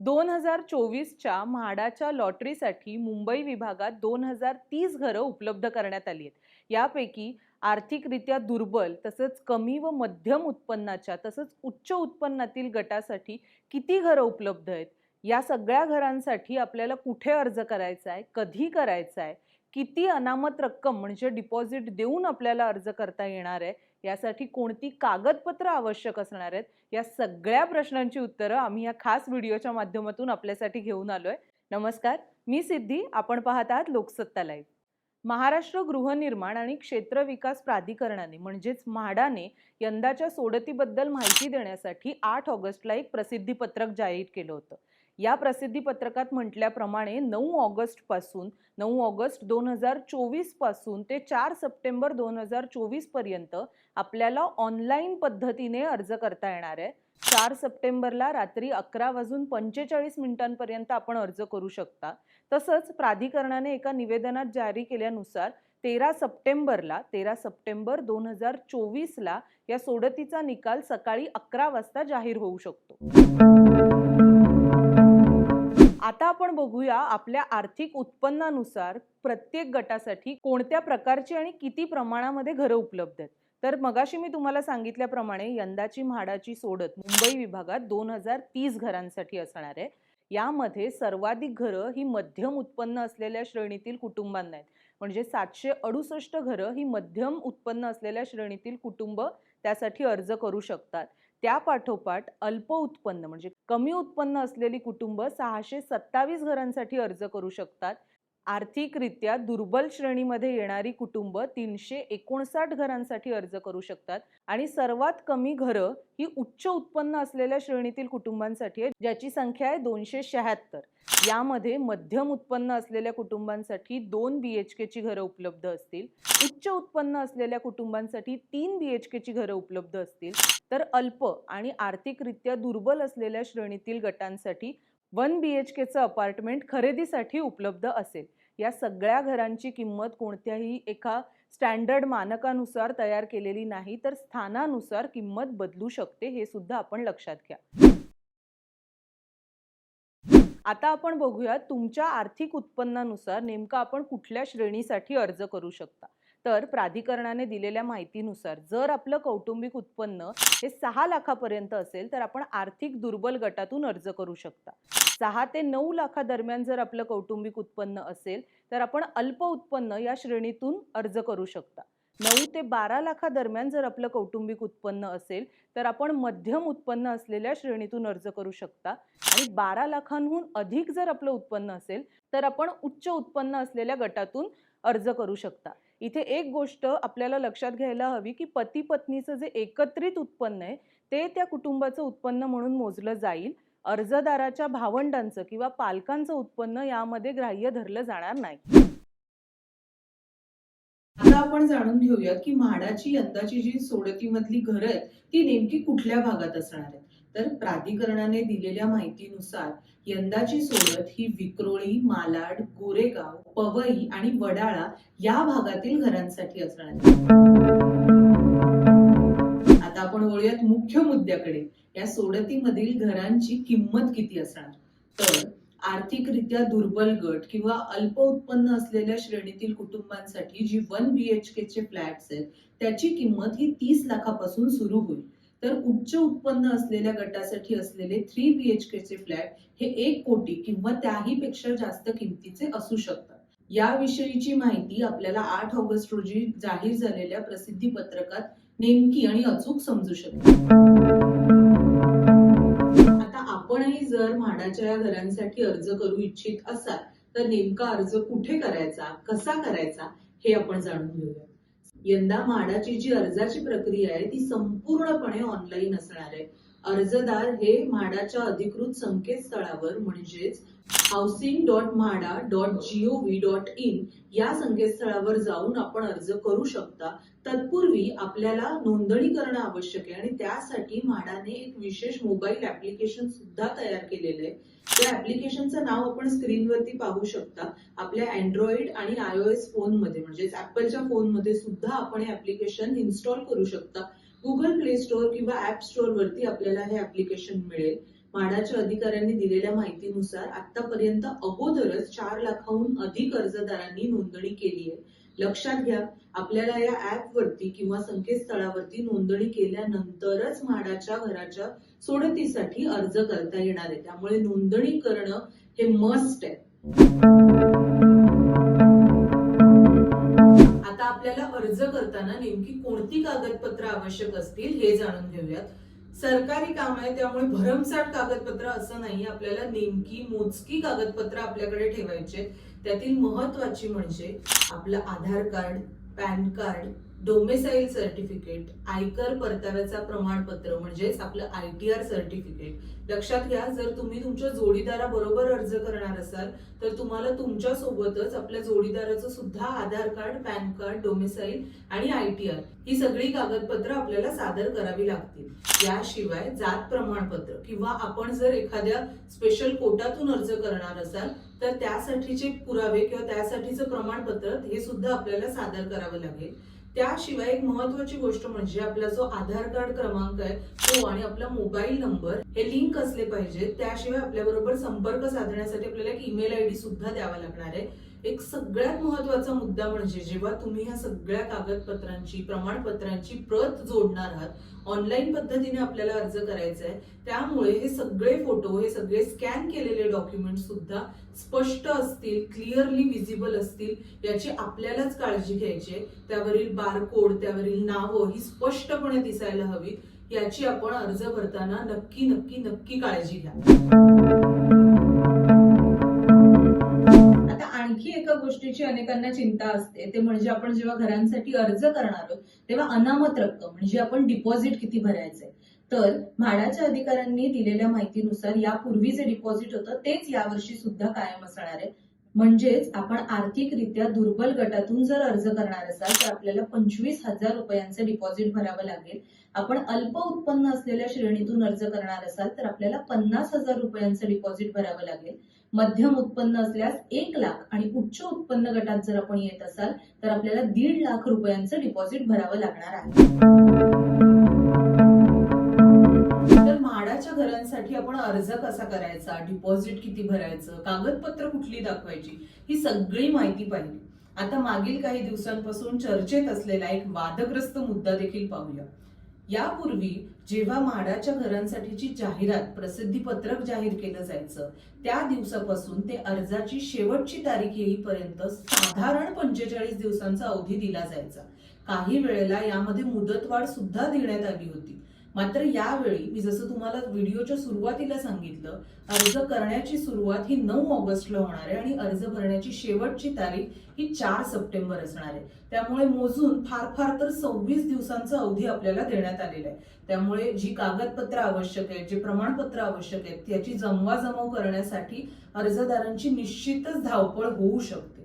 दोन हजार चोवीसच्या म्हाडाच्या लॉटरीसाठी मुंबई विभागात दोन हजार तीस घरं उपलब्ध करण्यात आली आहेत. यापैकी आर्थिकरित्या दुर्बल तसंच कमी व मध्यम उत्पन्नाच्या तसंच उच्च उत्पन्नातील गटासाठी किती घरं उपलब्ध आहेत? या सगळ्या घरांसाठी आपल्याला कुठे अर्ज करायचा आहे? कधी करायचा आहे? किती अनामत रक्कम म्हणजे डिपॉझिट देऊन आपल्याला अर्ज करता येणार आहे यासाठी कोणती कागदपत्र आवश्यक असणार आहेत या सगळ्या प्रश्नांची उत्तरं आम्ही या खास व्हिडिओच्या माध्यमातून आपल्यासाठी घेऊन आलोय. नमस्कार मी सिद्धी आपण पाहत आहात लोकसत्ता लाईव्ह. महाराष्ट्र गृहनिर्माण आणि क्षेत्र विकास प्राधिकरणाने म्हणजेच म्हाडाने यंदाच्या सोडतीबद्दल माहिती देण्यासाठी आठ ऑगस्टला एक प्रसिद्धीपत्रक जाहीर केलं होतं. या प्रसिद्धी पत्रकात म्हटल्याप्रमाणे नऊ ऑगस्टपासून नऊ ऑगस्ट दोन हजार चोवीसपासून ते चार सप्टेंबर दोन हजार चोवीसपर्यंत आपल्याला ऑनलाईन पद्धतीने अर्ज करता येणार आहे. चार सप्टेंबरला रात्री अकरा वाजून पंचेचाळीस मिनिटांपर्यंत आपण अर्ज करू शकता. तसंच प्राधिकरणाने एका निवेदनात जारी केल्यानुसार तेरा सप्टेंबरला तेरा सप्टेंबर दोन हजार चोवीसला या सोडतीचा निकाल सकाळी अकरा वाजता जाहीर होऊ शकतो. आता आपण बघूया आपल्या आर्थिक उत्पन्नानुसार प्रत्येक गटासाठी कोणत्या प्रकारची आणि किती प्रमाणामध्ये घरं उपलब्ध आहेत? तर मगाशी मी तुम्हाला सांगितल्याप्रमाणे यंदाची म्हाडाची सोडत मुंबई विभागात दोन हजार तीस घरांसाठी असणार आहे. यामध्ये सर्वाधिक घरं ही मध्यम उत्पन्न असलेल्या श्रेणीतील कुटुंबांना आहेत. म्हणजे सातशे अडुसष्ट घरं ही मध्यम उत्पन्न असलेल्या श्रेणीतील कुटुंब त्यासाठी अर्ज करू शकतात. त्या पाठोपाठ अल्प उत्पन्न म्हणजे कमी उत्पन्न असलेली कुटुंब सहाशे सत्तावीस घरांसाठी अर्ज करू शकतात. आर्थिकरित्या दुर्बल श्रेणीमध्ये येणारी कुटुंब तीनशे एकोणसाठ घरांसाठी अर्ज करू शकतात. आणि सर्वात कमी घरं ही उच्च उत्पन्न असलेल्या श्रेणीतील कुटुंबांसाठी आहे ज्याची संख्या आहे दोनशे शहात्तर. यामध्ये मध्यम उत्पन्न असलेल्या कुटुंबांसाठी दोन बी एच केची घरं उपलब्ध असतील. उच्च उत्पन्न असलेल्या कुटुंबांसाठी तीन बी एच केची घरं उपलब्ध असतील. तर अल्प आणि आर्थिकरित्या दुर्बल असलेल्या श्रेणीतील गटांसाठी वन बी एच केचं अपार्टमेंट खरेदीसाठी उपलब्ध असेल. या सगळ्या घरांची किंमत कोणत्याही एका स्टँडर्ड मानकानुसार तयार केलेली नाही तर स्थानानुसार किंमत बदलू शकते हे सुद्धा आपण लक्षात घ्या. आता आपण बघूया तुमच्या आर्थिक उत्पन्नानुसार नेमकं आपण कुठल्या श्रेणीसाठी अर्ज करू शकता? तर प्राधिकरणाने दिलेल्या माहितीनुसार जर आपलं कौटुंबिक उत्पन्न हे सहा लाखापर्यंत असेल तर आपण आर्थिक दुर्बल गटातून अर्ज करू शकता. सहा ते नऊ लाखादरम्यान जर आपलं कौटुंबिक उत्पन्न असेल तर आपण अल्प उत्पन्न या श्रेणीतून अर्ज करू शकता. नऊ ते बारा लाखादरम्यान जर आपलं कौटुंबिक उत्पन्न असेल तर आपण मध्यम उत्पन्न असलेल्या श्रेणीतून अर्ज करू शकता. आणि बारा लाखांहून अधिक जर आपलं उत्पन्न असेल तर आपण उच्च उत्पन्न असलेल्या गटातून अर्ज करू शकता. इथे एक गोष्ट आपल्याला लक्षात घ्यायला हवी की पती पत्नीचं जे एकत्रित उत्पन्न आहे ते त्या कुटुंबाचं उत्पन्न म्हणून मोजलं जाईल. अर्जदाराच्या भावंडांचं किंवा पालकांचं उत्पन्न यामध्ये ग्राह्य धरलं जाणार नाही. आता आपण जाणून घेऊयात की म्हाडाची यंदाची जी सोडतीमधली घरं आहेत ती नेमकी कुठल्या भागात असणार आहेत? तर प्राधिकरणाने दिलेल्या माहितीनुसार यंदाची सोडत ही विक्रोळी मालाड गोरेगाव पवई आणि वडाळा या भागातील घरांसाठी असणार आहे आता आपण वळूयात मुख्य मुद्द्याकडे. या सोडतीमधील घरांची किंमत किती असणार? तर आर्थिकरित्या दुर्बल गट किंवा अल्प उत्पन्न असलेल्या श्रेणीतील कुटुंबांसाठी जी वन बीएचके चे फ्लॅट्स आहेत त्याची किंमत ही तीस लाखापासून सुरू होईल. तर उच्च उत्पन्न असलेल्या गटासाठी असलेले थ्री बीएचके चे फ्लॅट हे एक कोटी किंवा त्याही पेक्षा जास्त किमतीचे असू शकतात. याविषयीची माहिती आपल्याला आठ ऑगस्ट रोजी जाहीर झालेल्या प्रसिद्धी पत्रकात नेमकी आणि अचूक समजू शकते. आपणही जर म्हाडाच्या या घरांसाठी अर्ज करू इच्छित असाल तर नेमका अर्ज कुठे करायचा कसा करायचा हे आपण जाणून घेऊया. यंदा म्हाडाची जी अर्जाची प्रक्रिया आहे ती संपूर्णपणे ऑनलाईन असणार आहे. अर्जदार हे म्हाडाच्या अधिकृत संकेतस्थळावर म्हणजेच housing dot MHADA dot G O V dot in या संकेतस्थळावर जाऊन आपण अर्ज करू शकता. तत्पूर्वी आपल्याला नोंदणी करणं आवश्यक आहे आणि त्यासाठी म्हाडाने एक विशेष मोबाईल ऍप्लिकेशन सुद्धा तयार केलेलं आहे. त्या ऍप्लिकेशनचं नाव आपण स्क्रीनवरती पाहू शकता. आपल्या अँड्रॉइड आणि आयओएस फोनमध्ये म्हणजेच ऍपलच्या फोनमध्ये सुद्धा आपण हे ऍप्लिकेशन इन्स्टॉल करू शकता. गुगल प्ले स्टोअर किंवा ऍप स्टोअर वरती आपल्याला हे ऍप्लिकेशन मिळेल. म्हाडाच्या अधिकाऱ्यांनी दिलेल्या माहितीनुसार आतापर्यंत अगोदरच चार लाखाहून अधिक अर्जदारांनी नोंदणी केली आहे. लक्षात घ्या आपल्याला या ऍप वरती किंवा संकेतस्थळावरती नोंदणी केल्यानंतरच म्हाडाच्या घराच्या सोडतीसाठी अर्ज करता येणार आहे. त्यामुळे नोंदणी करणं हे मस्ट आहे. आता आपल्याला अर्ज करताना नेमकी कोणती कागदपत्र आवश्यक असतील हे जाणून घेऊयात. सरकारी काम आहे त्यामुळे भरमसाठ कागदपत्र असं नाही आपल्याला नेमकी मोजकी कागदपत्र आपल्याकडे ठेवायचे त्यातील महत्वाची म्हणजे आपलं Aadhaar card PAN card domicile certificate आयकर परताव्याचा प्रमाणपत्र म्हणजेच आपलं आय टी आर सर्टिफिकेट लक्षात घ्या जर तुम्ही तुमच्या जोडीदाराबरोबर अर्ज करणार असाल तर तुम्हाला तुमच्या सोबतच आपल्या जोडीदाराचं सुद्धा Aadhaar card PAN card domicile आणि आय टी आर ही सगळी कागदपत्र आपल्याला सादर करावी लागतील. याशिवाय जात प्रमाणपत्र किंवा आपण जर एखाद्या स्पेशल कोटातून अर्ज करणार असाल तर त्यासाठीचे पुरावे किंवा त्यासाठीचं प्रमाणपत्र हे सुद्धा आपल्याला सादर करावं लागेल. त्याशिवाय एक महत्वाची गोष्ट म्हणजे आपला जो आधार कार्ड क्रमांक आहे तो आणि आपला मोबाईल नंबर हे लिंक असले पाहिजे त्याशिवाय आपल्याबरोबर संपर्क साधण्यासाठी आपल्याला एक ईमेल आय डी सुद्धा द्यावा लागणार आहे. एक सगळ्यात महत्त्वाचा मुद्दा म्हणजे जेव्हा तुम्ही ह्या सगळ्या कागदपत्रांची प्रमाणपत्रांची प्रत जोडणार आहात ऑनलाईन पद्धतीने आपल्याला अर्ज करायचा आहे त्यामुळे हे सगळे फोटो हे सगळे स्कॅन केलेले डॉक्युमेंट सुद्धा स्पष्ट असतील क्लिअरली विजिबल असतील याची आपल्यालाच काळजी घ्यायची आहे. त्यावरील बारकोड त्यावरील नावं ही स्पष्टपणे दिसायला हवीत. याची आपण अर्ज भरताना नक्की नक्की नक्की काळजी घ्या. एका गोष्टीची अनेकांना चिंता असते. ते म्हणजे आपण जेव्हा घरांसाठी अर्ज करणार आहोत तेव्हा अनामत रक्कम म्हणजे आपण डिपॉझिट किती भरायचंय. तर म्हाडाच्या अधिकाऱ्यांनी दिलेल्या माहितीनुसार यापूर्वी जे डिपॉझिट होतं तेच यावर्षी सुद्धा कायम असणार आहे. म्हणजेच आपण आर्थिकरित्या दुर्बल गटातून जर अर्ज करणार असाल तर आपल्याला पंचवीस हजार रुपयांचं डिपॉझिट भरावं लागेल. आपण अल्प उत्पन्न असलेल्या श्रेणीतून अर्ज करणार असाल तर आपल्याला पन्नास हजार रुपयांचं डिपॉझिट भरावं लागेल. मध्यम उत्पन्न असल्यास एक लाख आणि उच्च उत्पन्न गटात जर आपण येत असाल तर आपल्याला दीड लाख रुपयांचं डिपॉझिट भरावं लागणार आहे. तर म्हाडाच्या घरांसाठी आपण अर्ज कसा करायचा? डिपॉझिट किती भरायचं? कागदपत्र कुठली दाखवायची? ही सगळी माहिती पाहिली. आता मागील काही दिवसांपासून चर्चेत असलेला एक वादग्रस्त मुद्दा देखील पाहूया. यापूर्वी जेव्हा म्हाडाच्या घरांसाठीची जाहिरात प्रसिद्धी पत्रक जाहीर केलं जायचं त्या दिवसापासून ते अर्जाची शेवटची तारीख येईपर्यंत साधारण पंचेचाळीस दिवसांचा अवधी दिला जायचा. काही वेळेला यामध्ये मुदतवाढ सुद्धा देण्यात आली होती. मात्र यावेळी मी जसं तुम्हाला व्हिडिओच्या सुरुवातीला सांगितलं अर्ज करण्याची सुरुवात ही नऊ ऑगस्टला होणार आहे आणि अर्ज भरण्याची शेवटची तारीख ही चार सप्टेंबर असणार आहे. त्यामुळे मोजून फार फार तर सव्वीस दिवसांचा अवधी आपल्याला देण्यात आलेला आहे. त्यामुळे जी कागदपत्र आवश्यक आहेत जे प्रमाणपत्र आवश्यक आहेत त्याची जमवाजमव करण्यासाठी अर्जदारांची निश्चितच धावपळ होऊ शकते.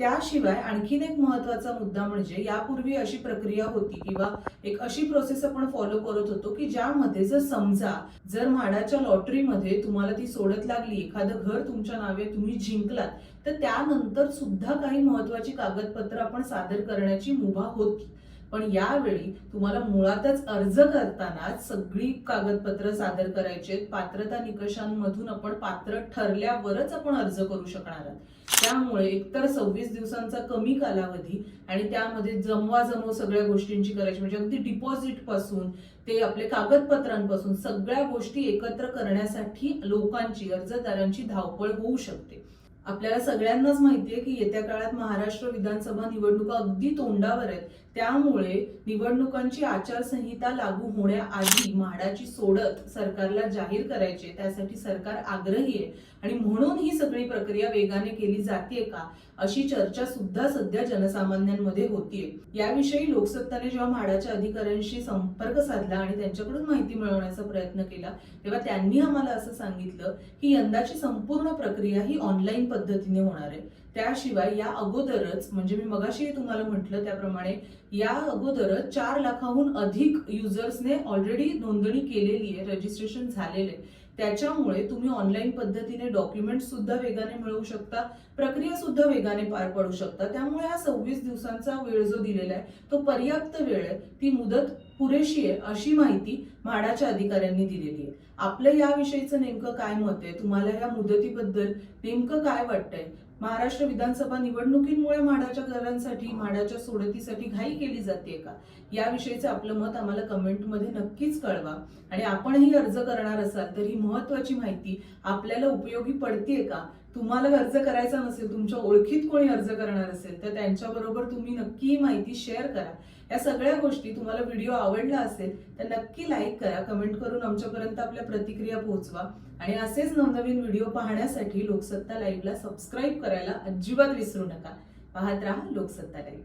त्याशिवाय आणखीन एक महत्त्वाचा मुद्दा म्हणजे यापूर्वी अशी प्रक्रिया होती किंवा एक अशी प्रोसेस आपण फॉलो करत होतो की ज्यामध्ये जर समजा जर म्हाडाच्या लॉटरीमध्ये तुम्हाला ती सोडत लागली एखादं घर तुमच्या नावे तुम्ही जिंकलात तर त्यानंतर सुद्धा काही महत्वाची कागदपत्र आपण सादर करण्याची मुभा होती. पण यावेळी तुम्हाला मुळातच अर्ज करताना सगळी कागदपत्र सादर करायची आहेत. पात्रता निकषांमधून आपण पात्र ठरल्यावरच आपण अर्ज करू शकणार आहात. त्यामुळे एकतर सव्वीस दिवसांचा कमी कालावधी आणि त्यामध्ये जमवाजमव सगळ्या गोष्टींची करायची म्हणजे अगदी डिपॉझिटपासून ते आपले कागदपत्रांपासून सगळ्या गोष्टी एकत्र करण्यासाठी लोकांची अर्जदारांची धावपळ होऊ शकते. आपल्याला सगळ्यांनाच माहितीये की येत्या काळात महाराष्ट्र विधानसभा निवडणुका अगदी तोंडावर आहेत. त्यामुळे निवडणुकांची आचारसंहिता लागू होण्याआधी म्हाडाची सोडत सरकारला जाहीर करायची त्यासाठी सरकार आग्रही आहे. आणि म्हणून ही सगळी प्रक्रिया वेगाने केली जाते का अशी चर्चा सुद्धा सध्या जनसामान्यांमध्ये होतीये. याविषयी लोकसत्ताने जेव्हा म्हाडाच्या अधिकाऱ्यांशी संपर्क साधला आणि त्यांच्याकडून माहिती मिळवण्याचा प्रयत्न केला तेव्हा त्यांनी आम्हाला असं सांगितलं की यंदाची संपूर्ण प्रक्रिया ही ऑनलाईन पद्धतीने होणार आहे. त्याशिवाय या अगोदरच म्हणजे मी मगाशी तुम्हाला म्हटलं त्याप्रमाणे या अगोदरच चार लाखाहून अधिक युजर्सने ऑलरेडी नोंदणी केलेली आहे रजिस्ट्रेशन झालेले आहे. त्याच्यामुळे तुम्ही ऑनलाईन पद्धतीने डॉक्युमेंट सुद्धा वेगाने मिळवू शकता प्रक्रिया सुद्धा वेगाने पार पाडू शकता. त्यामुळे हा सव्वीस दिवसांचा वेळ जो दिलेला आहे तो पर्याप्त वेळ आहे. ती मुदत पुरेशी आहे अशी माहिती म्हाडाच्या अधिकाऱ्यांनी दिलेली आहे. आपलं याविषयीचं नेमकं काय मत आहे? तुम्हाला या मुदतीबद्दल नेमकं काय वाटतंय? महाराष्ट्र विधानसभा निवडणुकींमुळे म्हाडाच्या घरांसाठी म्हाडाच्या सोडतीसाठी घाई केली जाते का? याविषयीचं आपलं मत आम्हाला कमेंटमध्ये नक्कीच कळवा. आणि आपणही अर्ज करणार असाल तर ही महत्वाची माहिती आपल्याला उपयोगी पडतीये का? तुम्हाला अर्ज करायचा नसेल तुमच्या ओळखीत कोणी अर्ज करणार असेल तर त्यांच्याबरोबर तुम्ही नक्की ही माहिती शेअर करा. या सगळ्या गोष्टी तुम्हाला व्हिडिओ आवडला असेल तर नक्की लाईक करा कमेंट करून आमच्यापर्यंत आपल्या प्रतिक्रिया पोहोचवा. आणि असेच नवनवीन व्हिडिओ पाहण्यासाठी लोकसत्ता लाईव्हला सबस्क्राईब करायला अजिबात विसरू नका. पाहत राहा लोकसत्ता लाईव्ह.